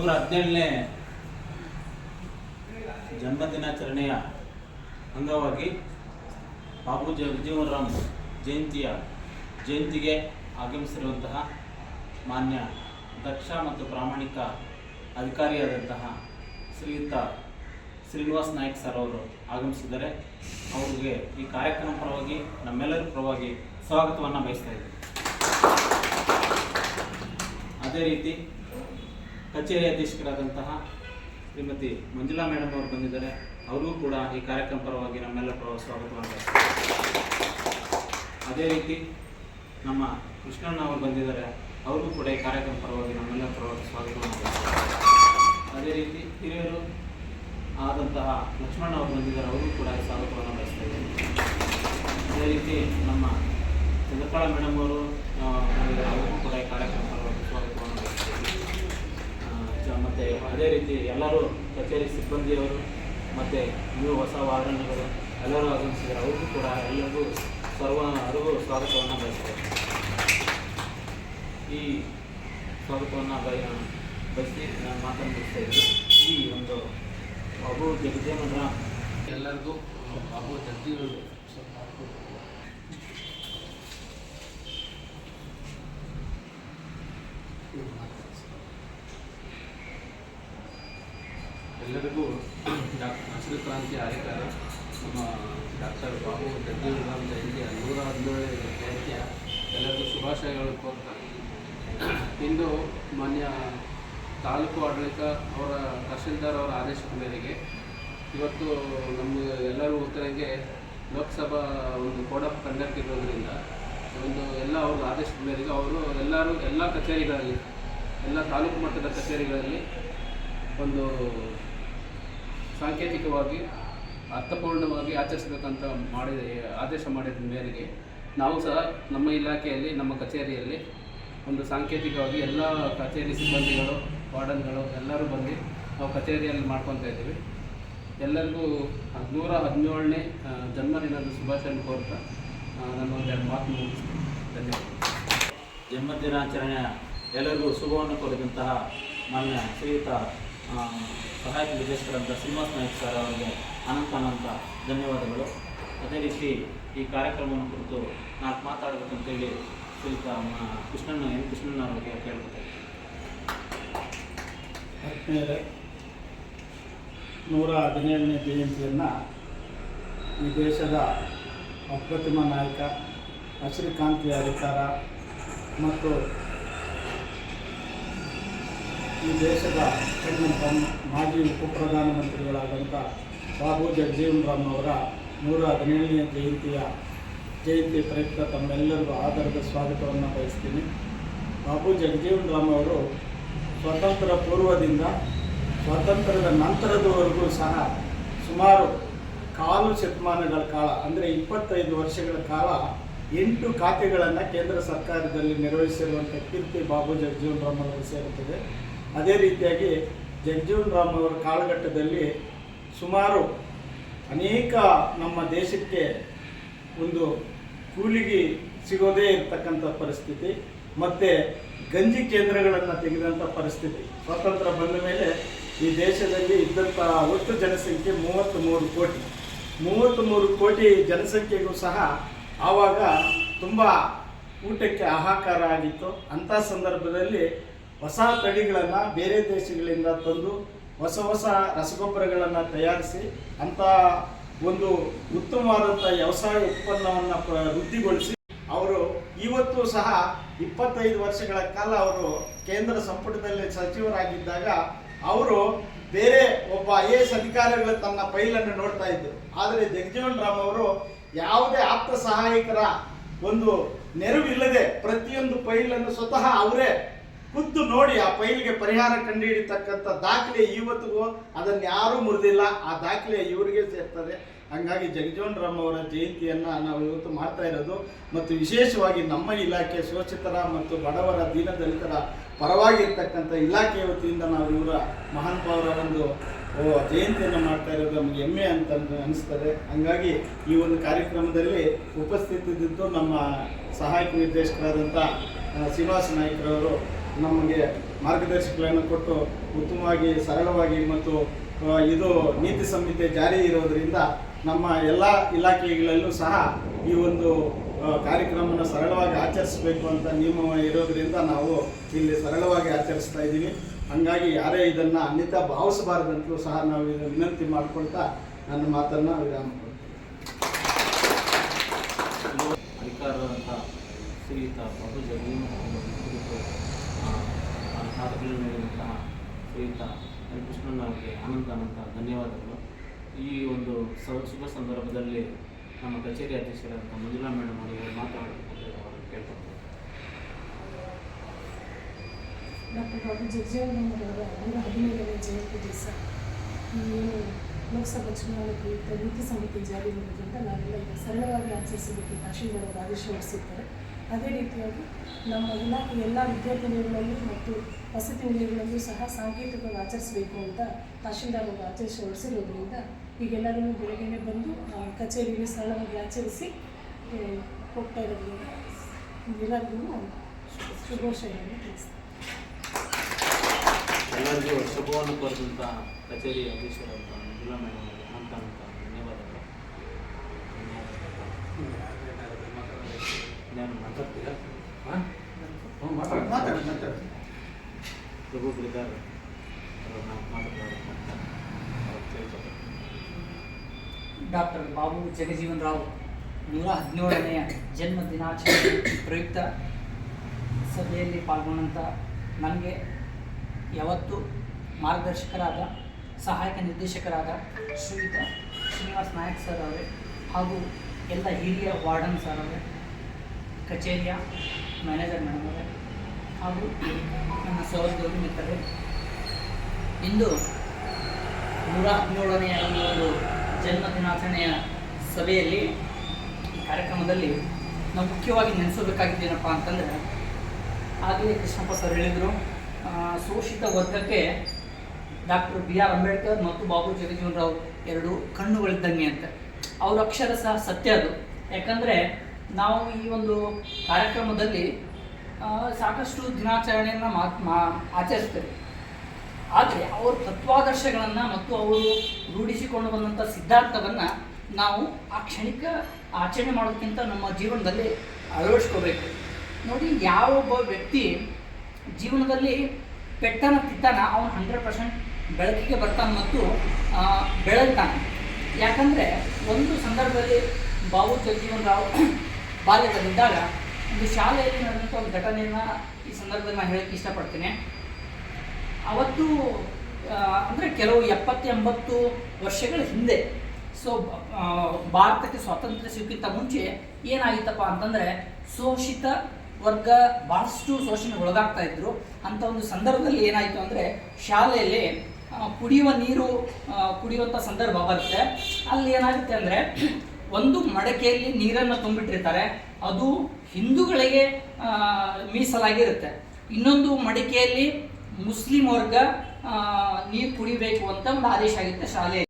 ನೂರ ಹದಿನೇಳನೇ ಜನ್ಮದಿನಾಚರಣೆಯ ಅಂಗವಾಗಿ ಬಾಬು ವಿಜಯವರಾಮ್ ಜಯಂತಿಯ ಜಯಂತಿಗೆ ಆಗಮಿಸಿರುವಂತಹ ಮಾನ್ಯ ದಕ್ಷ ಮತ್ತು ಪ್ರಾಮಾಣಿಕ ಅಧಿಕಾರಿಯಾದಂತಹ ಶ್ರೀಯುತ ಶ್ರೀನಿವಾಸ್ ನಾಯ್ಕ್ ಸರ್ ಅವರು ಆಗಮಿಸಿದ್ದಾರೆ. ಅವರಿಗೆ ಈ ಕಾರ್ಯಕ್ರಮ ಪರವಾಗಿ ನಮ್ಮೆಲ್ಲರ ಪರವಾಗಿ ಸ್ವಾಗತವನ್ನು ಬಯಸ್ತಾ ಇದ್ದೀವಿ ಅದೇ ರೀತಿ ಕಚೇರಿ ಅಧೀಕ್ಷಕರಾದಂತಹ ಶ್ರೀಮತಿ ಮಂಜುಳಾ ಮೇಡಮ್ ಅವರು ಬಂದಿದ್ದಾರೆ. ಅವರಿಗೂ ಕೂಡ ಈ ಕಾರ್ಯಕ್ರಮ ಪರವಾಗಿ ನಮ್ಮೆಲ್ಲ ಸ್ವಾಗತವನ್ನು ಅದೇ ರೀತಿ ನಮ್ಮ ಕೃಷ್ಣಣ್ಣ ಅವರು ಬಂದಿದ್ದಾರೆ. ಅವ್ರಿಗೂ ಕೂಡ ಈ ಕಾರ್ಯಕ್ರಮ ಪರವಾಗಿ ನಮ್ಮೆಲ್ಲ ಪರವಾಗಿ ಸ್ವಾಗತ ಮಾಡ್ತಾರೆ ಅದೇ ರೀತಿ ಹಿರಿಯರು ಆದಂತಹ ಲಕ್ಷ್ಮಣ ಅವರು ಬಂದಿದ್ದಾರೆ. ಅವರೂ ಕೂಡ ಈ ಸ್ವಾಗತವನ್ನು ಬಯಸ್ತಾ ಅದೇ ರೀತಿ ನಮ್ಮ ಚಂದ್ರಪಾಳ ಮೇಡಮ್ ಅವರು ಅವರು ಕೂಡ ಈ ಕಾರ್ಯಕ್ರಮ ಪರವಾಗಿ ಸ್ವಾಗತವನ್ನು ಬಯಸ್ತಾ ಇದ್ದೀನಿ ಆ, ಚ- ಮತ್ತೆ ಅದೇ ರೀತಿ ಎಲ್ಲರೂ ಕಚೇರಿ ಸಿಬ್ಬಂದಿಯವರು, ಮತ್ತು ನೀವು ಹೊಸ ವಾಹನಗಳು, ಎಲ್ಲರೂ ಆಗಮಿಸಿದ್ದಾರೆ ಅವ್ರಿಗೂ ಕೂಡ ಎಲ್ಲರಿಗೂ ಸರ್ವ ಅರಿವು ಸ್ವಾಗತವನ್ನು ಬಯಸ್ತಾರೆ ಈ ಸ್ವಾಗತವನ್ನು ಬಯ ಬಯಸಿ ನಾನು ಮಾತನಾಡಿಸ್ತಾ ಇದ್ದೀನಿ. ಈ ಒಂದು ಅಭಿವೃದ್ಧಿ ಜಗದೇವನ ಎಲ್ಲರಿಗೂ ಬಾಬು ಜಗಜೀವ ಎಲ್ಲರಿಗೂ ಡಾಕ್ಟರ್ ಹಸಿರು ಕ್ರಾಂತಿ ಕಾರ್ಯಕ್ರಮ ನಮ್ಮ ಡಾಕ್ಟರ್ ಬಾಬು ಜಗಜೀವನರಾಮ್ ಜಯಂತಿಯ ನೂರ ಹದಿನೇಳನೇ ಜಯಂತಿಯ ಎಲ್ಲರಿಗೂ ಶುಭಾಶಯಗಳು ಕೋರ್ತಾ ಇಂದು ಮಾನ್ಯ ತಾಲೂಕು ಆಡಳಿತ ಅವರ ತಹಶೀಲ್ದಾರ್ ಅವರ ಆದೇಶದ ಮೇರೆಗೆ ಇವತ್ತು ನಮ್ಮ ಎಲ್ಲರೂ ಉತ್ತರಗೆ ಲೋಕಸಭಾ ಒಂದು ಕೋಡ್ ಆಫ್ ಕಂಡಕ್ಟ್ ಇರೋದರಿಂದ ಒಂದು ಎಲ್ಲ ಅವ್ರ ಆದೇಶದ ಮೇರೆಗೆ ಅವರು ಎಲ್ಲರೂ ಎಲ್ಲ ಕಚೇರಿಗಳಲ್ಲಿ, ಎಲ್ಲ ತಾಲೂಕು ಮಟ್ಟದ ಕಚೇರಿಗಳಲ್ಲಿ ಒಂದು ಸಾಂಕೇತಿಕವಾಗಿ, ಅರ್ಥಪೂರ್ಣವಾಗಿ ಆಚರಿಸಬೇಕಂತ ಮಾಡಿದ, ಆದೇಶ ಮಾಡಿದ ಮೇರೆಗೆ, ನಾವು ಸಹ ನಮ್ಮ ಇಲಾಖೆಯಲ್ಲಿ, ನಮ್ಮ ಕಚೇರಿಯಲ್ಲಿ ಒಂದು ಸಾಂಕೇತಿಕವಾಗಿ ಎಲ್ಲ ಕಚೇರಿ ಸಿಬ್ಬಂದಿಗಳು, ವಾರ್ಡನ್ಗಳು ಎಲ್ಲರೂ ಬಂದು ನಾವು ಕಚೇರಿಯಲ್ಲಿ ಮಾಡ್ಕೊತಾ ಇದ್ದೀವಿ. ಎಲ್ಲರಿಗೂ ನೂರ ಹದಿನೇಳನೇ ಜನ್ಮದಿನದ ಶುಭಾಶಯ ಕೋರ್ತಾ ಒಂದು ಎರಡು ಮಾತು ಮುಗಿಸ್ತೀನಿ. ಧನ್ಯವಾದ. ಜನ್ಮದಿನಾಚರಣೆಯ ಎಲ್ಲರಿಗೂ ಶುಭವನ್ನು ಕೋರಿದಂತಹ ಮಾನ್ಯ ಶ್ರೀಯುತ ಸಹಾಯಕ ನಿರ್ದೇಶಕರಂತ ಶ್ರೀನಿವಾಸ್ ನಾಯಕ್ ಸರ್ ಅವರಿಗೆ ಅನಂತ ಅನಂತ ಧನ್ಯವಾದಗಳು. ಅದೇ ರೀತಿ ಈ ಕಾರ್ಯಕ್ರಮವನ್ನು ಕುರಿತು ನಾಲ್ಕು ಮಾತಾಡಬೇಕಂತೇಳಿ ಮ- ಕೃಷ್ಣಣ್ಣ ಎನ್ ಕೃಷ್ಣಣ್ಣ ಅವರಿಗೆ ಕೇಳುತ್ತೆ ನೂರ ಹದಿನೇಳನೇ ಜಯಂತಿಯನ್ನು ಈ ದೇಶದ ಅಪ್ರತಿಮ ನಾಯಕ ಹಸಿರು ಕಾಂತಿಯ ಅಧಿಕಾರ ಮತ್ತು ಈ ದೇಶದ ಕಣ್ಣಿನ ಮಾಜಿ ಉಪಪ್ರಧಾನಮಂತ್ರಿಗಳಾದಂಥ ಬಾಬು ಜಗಜೀವನ್ ರಾಮ್ ಅವರ ನೂರ ಹದಿನೇಳನೇ ಜಯಂತಿಯ ಜಯಂತಿ ಪ್ರಯುಕ್ತ ತಮ್ಮೆಲ್ಲರಿಗೂ ಆಧಾರದ ಸ್ವಾಗತವನ್ನು ಬಯಸ್ತೀನಿ. ಬಾಬು ಜಗಜೀವನ್ ರಾಮ್ ಅವರು ಸ್ವಾತಂತ್ರ್ಯ ಪೂರ್ವದಿಂದ ಸ್ವಾತಂತ್ರ್ಯದ ನಂತರದವರೆಗೂ ಸಹ ಸುಮಾರು ಕಾಲು ಶತಮಾನಗಳ ಕಾಲ, ಅಂದರೆ ಇಪ್ಪತ್ತೈದು ವರ್ಷಗಳ ಕಾಲ ಎಂಟು ಖಾತೆಗಳನ್ನು ಕೇಂದ್ರ ಸರ್ಕಾರದಲ್ಲಿ ನಿರ್ವಹಿಸಿರುವಂಥ ಕೀರ್ತಿ ಬಾಬು ಜಗಜೀವನ್ ರಾಮ್ ಅವರು ಸೇರುತ್ತದೆ. ಅದೇ ರೀತಿಯಾಗಿ ಜಗಜೀವನ್ ರಾಮ್ ಅವರ ಕಾಲಘಟ್ಟದಲ್ಲಿ ಸುಮಾರು ಅನೇಕ ನಮ್ಮ ದೇಶಕ್ಕೆ ಒಂದು ಕೂಲಿಗೆ ಸಿಗೋದೇ ಇರತಕ್ಕಂಥ ಪರಿಸ್ಥಿತಿ, ಮತ್ತು ಗಂಜಿ ಕೇಂದ್ರಗಳನ್ನು ತೆಗೆದಂಥ ಪರಿಸ್ಥಿತಿ. ಸ್ವಾತಂತ್ರ್ಯ ಬಂದ ಮೇಲೆ ಈ ದೇಶದಲ್ಲಿ ಇದ್ದಂಥ ಒಟ್ಟು ಜನಸಂಖ್ಯೆ ಮೂವತ್ತ್ ಮೂರು ಕೋಟಿ. ಮೂವತ್ತ್ ಮೂರು ಕೋಟಿ ಜನಸಂಖ್ಯೆಗೂ ಸಹ ಆವಾಗ ತುಂಬ ಊಟಕ್ಕೆ ಹಾಹಾಕಾರ ಆಗಿತ್ತು. ಅಂಥ ಸಂದರ್ಭದಲ್ಲಿ ಹೊಸ ತಳಿಗಳನ್ನು ಬೇರೆ ದೇಶಗಳಿಂದ ತಂದು ಹೊಸ ಹೊಸ ರಸಗೊಬ್ಬರಗಳನ್ನು ತಯಾರಿಸಿ ಅಂಥ ಒಂದು ಉತ್ತಮವಾದಂಥ ವ್ಯವಸಾಯ ಉತ್ಪನ್ನವನ್ನು ವೃದ್ಧಿಗೊಳಿಸಿ ಅವರು ಇವತ್ತು ಸಹ ಇಪ್ಪತ್ತೈದು ವರ್ಷಗಳ ಕಾಲ ಅವರು ಕೇಂದ್ರ ಸಂಪುಟದಲ್ಲಿ ಸಚಿವರಾಗಿದ್ದಾಗ ಅವರು ಬೇರೆ ಒಬ್ಬ ಐ ಎ ಎಸ್ ಅಧಿಕಾರಿಗಳು ತನ್ನ ಫೈಲನ್ನು ನೋಡ್ತಾ ಇದ್ದರು ಆದರೆ ಜಗಜೀವನ್ ರಾಮ್ ಅವರು ಯಾವುದೇ ಆಪ್ತ ಸಹಾಯಕರ ಒಂದು ನೆರವಿಲ್ಲದೆ ಪ್ರತಿಯೊಂದು ಫೈಲನ್ನು ಸ್ವತಃ ಅವರೇ ಖುದ್ದು ನೋಡಿ ಆ ಫೈಲ್ಗೆ ಪರಿಹಾರ ಕಂಡುಹಿಡಿತಕ್ಕಂಥ ದಾಖಲೆ ಇವತ್ತಿಗೂ ಅದನ್ನು ಯಾರೂ ಮುರಿದಿಲ್ಲ. ಆ ದಾಖಲೆ ಇವರಿಗೆ ಸೇರ್ತದೆ. ಹಂಗಾಗಿ ಜಗಜೋನ್ ರಾಮ್ ಅವರ ಜಯಂತಿಯನ್ನು ನಾವು ಇವತ್ತು ಮಾಡ್ತಾ ಇರೋದು. ಮತ್ತು ವಿಶೇಷವಾಗಿ ನಮ್ಮ ಇಲಾಖೆ ಶೋಷಿತರ ಮತ್ತು ಬಡವರ ದೀನದಲಿತರ ಪರವಾಗಿರ್ತಕ್ಕಂಥ ಇಲಾಖೆಯ ವತಿಯಿಂದ ನಾವು ಇವರ ಮಹಾನ್ ಮಹಾನುಭಾವರ ಒಂದು ಜಯಂತಿಯನ್ನು ಮಾಡ್ತಾ ಇರೋದು ನಮ್ಗೆ ಹೆಮ್ಮೆ ಅಂತ ಅನಿಸ್ತದೆ. ಹಂಗಾಗಿ ಈ ಒಂದು ಕಾರ್ಯಕ್ರಮದಲ್ಲಿ ಉಪಸ್ಥಿತಿದ್ದು ನಮ್ಮ ಸಹಾಯಕ ನಿರ್ದೇಶಕರಾದಂಥ ಶ್ರೀನಿವಾಸ ನಾಯ್ಕರವರು ನಮಗೆ ಮಾರ್ಗದರ್ಶಕಗಳನ್ನು ಕೊಟ್ಟು ಉತ್ತಮವಾಗಿ, ಸರಳವಾಗಿ ಮತ್ತು ಇದು ನೀತಿ ಸಂಹಿತೆ ಜಾರಿ ಇರೋದರಿಂದ ನಮ್ಮ ಎಲ್ಲ ಇಲಾಖೆಗಳಲ್ಲೂ ಸಹ ಈ ಒಂದು ಕಾರ್ಯಕ್ರಮವನ್ನು ಸರಳವಾಗಿ ಆಚರಿಸಬೇಕು ಅಂತ ನಿಯಮ ಇರೋದರಿಂದ ನಾವು ಇಲ್ಲಿ ಸರಳವಾಗಿ ಆಚರಿಸ್ತಾ ಇದ್ದೀವಿ ಹಾಗಾಗಿ ಯಾರೇ ಇದನ್ನು ಅನ್ಯತಾ ಭಾವಿಸಬಾರ್ದಂತಲೂ ಸಹ ನಾವು ಇದನ್ನು ವಿನಂತಿ ಮಾಡ್ಕೊಳ್ತಾ ನನ್ನ ಮಾತನ್ನು ವಿರಾಮ. ಅಧಿಕಾರದಂಥ ಶ್ರೀಯುತ ಪ್ರಭು ಕುರಿತು ಸಾಧಕಗಳು ನೀಡಿದಂತಹ ಶ್ರೀಯುತ ಎನ್. ಕೃಷ್ಣನ್ ಅವರಿಗೆ ಅನಂತ ಅನಂತ ಧನ್ಯವಾದಗಳು. ಈ ಒಂದು ಶುಭ ಸಂದರ್ಭದಲ್ಲಿ ನಮ್ಮ ಕಚೇರಿ ಅಧ್ಯಕ್ಷರಾದಂಥ ಮಂಜುಳಾ ಮೇಡಮ್ ಅವರಿಗೆ ಮಾತನಾಡಬೇಕು ಅವರು ಕೇಳ್ಕೊಂಡು ಡಾಕ್ಟರ್ ಬಾಬು ಜಗಜೀವನರವರ ನೂರ ಹದಿನೈದನೇ ಜಯಂತಿ ದಿವಸ ಏನು ಲೋಕಸಭಾ ಚುನಾವಣೆ ಪ್ರಯುಕ್ತ ನೀತಿ ಸಂಹಿತೆ ಜಾರಿ ಮಾಡೋದ್ರಿಂದ ನಾವೆಲ್ಲ ಈಗ ಸರಳವಾಗಿ ಆಚರಿಸಬೇಕು ತಹಶೀಲ್ದಾರ್ ಅವರು ಆದೇಶ ಹೊರಡಿಸಿದ್ದಾರೆ. ಅದೇ ರೀತಿಯಾಗಿ ನಮ್ಮ ಇಲಾಖೆ ಎಲ್ಲ ವಿದ್ಯಾರ್ಥಿನಿಗಳಲ್ಲಿ ಮತ್ತು ವಸತಿ ನಿಲಯಗಳಲ್ಲೂ ಸಹ ಸಾಂಕೇತಿಕವಾಗಿ ಆಚರಿಸಬೇಕು ಅಂತ ತಹಶೀಲ್ದಾರ್ ಅವರು ಆದೇಶ ಹೊರಡಿಸಿರೋದ್ರಿಂದ ಈಗೆಲ್ಲರೂ ಬೆಳಗ್ಗೆನೆ ಬಂದು ಆ, ಕಚೇರಿಯಲ್ಲಿ ಸರಳವಾಗಿ ಆಚರಿಸಿ ಹೋಗ್ತಾ ಇರೋದ್ರಿಂದ ಎಲ್ಲರಿಗೂ ಶುಭಾಶಯಗಳನ್ನು ತಿಳಿಸ್ತಾರೆ ಎಲ್ಲರಿಗೂ ಶುಭವನ್ನು ಕೋರಿದಂಥ ಕಚೇರಿ ಅಧ್ಯಕ್ಷರಾದಂಥ ಮೇಡಮ್ ಅನಂತ ಧನ್ಯವಾದಗಳು. ನಾನು ಮಾತಾಡ್ತೀರಾ? ಮಾತಾಡಿ ಮಾತಾಡಿ. ಪ್ರಭು ಡಾಕ್ಟರ್ ಬಾಬು ಜಗಜೀವನ್ ರಾವ್ ನೂರ ಹದಿನೇಳನೆಯ ಜನ್ಮ ದಿನಾಚರಣೆ ಪ್ರಯುಕ್ತ ಸಭೆಯಲ್ಲಿ ಪಾಲ್ಗೊಂಡಂಥ ನನಗೆ ಯಾವತ್ತು ಮಾರ್ಗದರ್ಶಕರಾದ, ಸಹಾಯಕ ನಿರ್ದೇಶಕರಾದ ಶ್ರೀಯುತ ಶ್ರೀನಿವಾಸ್ ನಾಯಕ್ ಸರ್ ಅವರೇ ಹಾಗೂ ಎಲ್ಲ ಹಿರಿಯ ವಾರ್ಡನ್ ಸರ್ ಅವರೇ, ಕಚೇರಿಯ ಮ್ಯಾನೇಜರ್ ಮೇಡಮ್ ಅವರೇ ಹಾಗೂ ನನ್ನ ಸಹೋದ್ಯೋಗಿ ಮಿತ್ರರೇ, ಇಂದು ನೂರ ಹದಿನೇಳನೆಯ ಒಂದು ಜನ್ಮ ದಿನಾಚರಣೆಯ ಸಭೆಯಲ್ಲಿ ಕಾರ್ಯಕ್ರಮದಲ್ಲಿ ನಾವು ಮುಖ್ಯವಾಗಿ ನೆನೆಸಬೇಕಾಗಿದ್ದೇನಪ್ಪ ಅಂತಂದರೆ, ಆಗಲೇ ಕೃಷ್ಣಪ್ಪ ಸರ್ ಹೇಳಿದರು ಶೋಷಿತ ವರ್ಗಕ್ಕೆ ಡಾಕ್ಟರ್ ಬಿ ಆರ್ ಅಂಬೇಡ್ಕರ್ ಮತ್ತು ಬಾಬು ಜಗಜೀವನ್ ರಾವ್ ಎರಡು ಕಣ್ಣುಗಳಿದ್ದಂಗೆ ಅಂತ. ಅವ್ರ ಅಕ್ಷರ ಸಹ ಸತ್ಯ ಅದು. ಯಾಕಂದರೆ ನಾವು ಈ ಒಂದು ಕಾರ್ಯಕ್ರಮದಲ್ಲಿ ಸಾಕಷ್ಟು ದಿನಾಚರಣೆಯನ್ನು ಮಾ ಆಚರಿಸ್ತೇವೆ ಆದರೆ ಅವರ ತತ್ವಾದರ್ಶಗಳನ್ನು ಮತ್ತು ಅವರು ರೂಢಿಸಿಕೊಂಡು ಬಂದಂಥ ಸಿದ್ಧಾಂತವನ್ನು ನಾವು ಆ ಕ್ಷಣಿಕ ಆಚರಣೆ ಮಾಡೋದಕ್ಕಿಂತ ನಮ್ಮ ಜೀವನದಲ್ಲಿ ಅಳವಡಿಸ್ಕೋಬೇಕು. ನೋಡಿ, ಯಾವೊಬ್ಬ ವ್ಯಕ್ತಿ ಜೀವನದಲ್ಲಿ ಪೆಟ್ಟನ ತಿತ್ತಾನ ಅವನು ಹಂಡ್ರೆಡ್ ಪರ್ಸೆಂಟ್ ಬೆಳಕಿಗೆ ಬರ್ತಾನೆ ಮತ್ತು ಬೆಳಗ್ತಾನೆ. ಯಾಕಂದರೆ ಒಂದು ಸಂದರ್ಭದಲ್ಲಿ ಬಾಬು ಜಗಜೀವನ್ ರಾವ್ ಬಾಲ್ಯದಲ್ಲಿದ್ದಾಗ ಒಂದು ಶಾಲೆಯಲ್ಲಿ ನಡೆದಂಥ ಒಂದು ಘಟನೆಯನ್ನು ಈ ಸಂದರ್ಭದಲ್ಲಿ ನಾನು ಹೇಳಕ್ಕೆ ಇಷ್ಟಪಡ್ತೇನೆ. ಅವತ್ತು ಅಂದರೆ ಕೆಲವು ಎಪ್ಪತ್ತು ಎಂಬತ್ತು ವರ್ಷಗಳ ಹಿಂದೆ, ಸೊ ಭಾರತಕ್ಕೆ ಸ್ವಾತಂತ್ರ್ಯ ಸಿಕ್ಕಿಂತ ಮುಂಚೆ ಏನಾಗಿತ್ತಪ್ಪ ಅಂತಂದರೆ ಶೋಷಿತ ವರ್ಗ ಭಾಳಷ್ಟು ಶೋಷಣೆಗೆ ಒಳಗಾಗ್ತಾ ಇದ್ರು. ಅಂತ ಒಂದು ಸಂದರ್ಭದಲ್ಲಿ ಏನಾಯಿತು ಅಂದರೆ ಶಾಲೆಯಲ್ಲಿ ಕುಡಿಯುವ ನೀರು ಕುಡಿಯುವಂಥ ಸಂದರ್ಭ ಬರುತ್ತೆ. ಅಲ್ಲಿ ಏನಾಗುತ್ತೆ ಅಂದರೆ ಒಂದು ಮಡಕೆಯಲ್ಲಿ ನೀರನ್ನು ತುಂಬಿಟ್ಟಿರ್ತಾರೆ. ಅದು ಹಿಂದೂಗಳಿಗೆ ಮೀಸಲಾಗಿರುತ್ತೆ. ಇನ್ನೊಂದು ಮಡಿಕೆಯಲ್ಲಿ ಮುಸ್ಲಿಂ ವರ್ಗ ನೀರು ಕುಡಿಬೇಕು ಅಂತ ಒಂದು ಆದೇಶ ಆಗಿತ್ತು ಶಾಲೆಯಲ್ಲಿ.